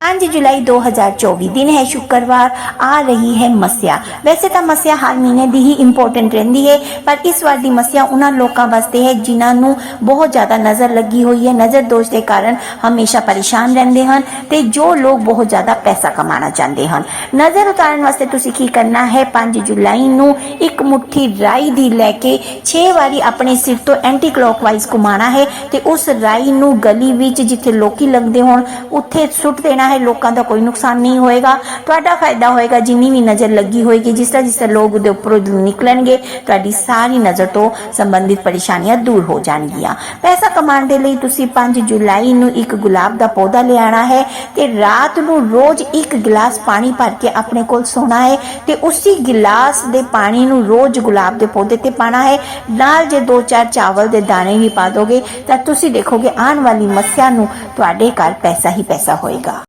5 ਜੁਲਾਈ 2024 ਦਿਨ ਹੈ, ਸ਼ੁੱਕਰਵਾਰ ਆ ਰਹੀ ਹੈ ਮਸਿਆ। ਵੈਸੇ ਤਾਂ ਮਸਿਆ ਹਰ ਮਹੀਨੇ ਦੀ ਹੀ ਇੰਪੋਰਟੈਂਟ ਰਹਿੰਦੀ ਹੈ, ਪਰ ਇਸ ਵਾਰ ਦੀ ਮੱਸਿਆ ਉਹਨਾਂ ਲੋਕਾਂ ਵਾਸਤੇ ਹੈ ਜਿਨ੍ਹਾਂ ਨੂੰ ਬਹੁਤ ਜ਼ਿਆਦਾ ਨਜ਼ਰ ਲੱਗੀ ਹੋਈ ਹੈ। ਨਜ਼ਰ ਦੋਸ਼ ਦੇ ਕਾਰਨ ਹਮੇਸ਼ਾ ਪਰੇਸ਼ਾਨ ਰਹਿੰਦੇ ਹਨ ਤੇ ਜੋ ਲੋਕ ਬਹੁਤ ਜ਼ਿਆਦਾ ਪੈਸਾ ਕਮਾਉਣਾ ਚਾਹੁੰਦੇ ਹਨ। ਨਜ਼ਰ ਉਤਾਰਨ ਵਾਸਤੇ ਤੁਸੀਂ ਕੀ ਕਰਨਾ ਹੈ? 5 ਜੁਲਾਈ ਨੂੰ ਇੱਕ ਮੁਠੀ ਰਾਈ ਦੀ ਲੈ ਕੇ 6 ਵਾਰੀ ਆਪਣੇ ਸਿਰ ਤੋਂ ਐਂਟੀ ਕਲੌਕਵਾਈਜ਼ ਘੁਮਾਉਣਾ ਹੈ ਤੇ ਉਸ ਰਾਈ ਨੂੰ ਗਲੀ ਵਿੱਚ ਜਿੱਥੇ ਲੋਕੀ ਲੱਗਦੇ ਹੋਣ, ਉੱਥੇ ਸੁੱਟ ਦੇਣਾ ਹੈ, ਲੋਕਾਂ ਦਾ ਕੋਈ ਨੁਕਸਾਨ ਨਹੀਂ ਹੋਏਗਾ। ਤੁਹਾਡਾ ਫਾਇਦਾ ਹੋਏਗਾ, ਜਿੰਨੀ ਵੀ ਨਜ਼ਰ ਲੱਗੀ ਹੋਏਗੀ, ਜਿਸ ਤਰ੍ਹਾਂ ਜਿਸ ਤਰ੍ਹਾਂ ਲੋਕ ਉਹਦੇ ਉੱਪਰੋਂ ਨਿਕਲਣਗੇ, ਤੁਹਾਡੀ ਸਾਰੀ ਨਜ਼ਰ ਤੋਂ ਸੰਬੰਧਿਤ ਪਰੇਸ਼ਾਨੀਆਂ ਦੂਰ ਹੋ ਜਾਣਗੀਆਂ। ਪੈਸਾ ਕਮਾਉਣ ਦੇ ਲਈ ਤੁਸੀਂ 5 ਜੁਲਾਈ ਨੂੰ ਇੱਕ ਗੁਲਾਬ ਦਾ ਪੌਦਾ ਲਿਆਣਾ ਹੈ ਤੇ ਰਾਤ ਨੂੰ ਰੋਜ਼ ਇੱਕ ਗਲਾਸ ਪਾਣੀ ਭਰ ਕੇ ਆਪਣੇ ਕੋਲ ਸੋਣਾ ਹੈ ਤੇ ਉਸੇ ਗਿਲਾਸ ਦੇ ਪਾਣੀ ਨੂੰ ਰੋਜ਼ ਗੁਲਾਬ ਦੇ ਪੌਦੇ ਤੇ ਪਾਣਾ ਹੈ। ਨਾਲ ਜੇ ਦੋ ਚਾਰ ਚਾਵਲ ਦੇ ਦਾਣੇ ਵੀ ਪਾ ਦੋਗੇ, ਤਾਂ ਤੁਸੀਂ ਦੇਖੋਗੇ ਆਉਣ ਵਾਲੀ ਮੱਸਿਆ ਨੂੰ ਤੁਹਾਡੇ ਘਰ ਪੈਸਾ ਹੀ ਪੈਸਾ ਹੋਏਗਾ।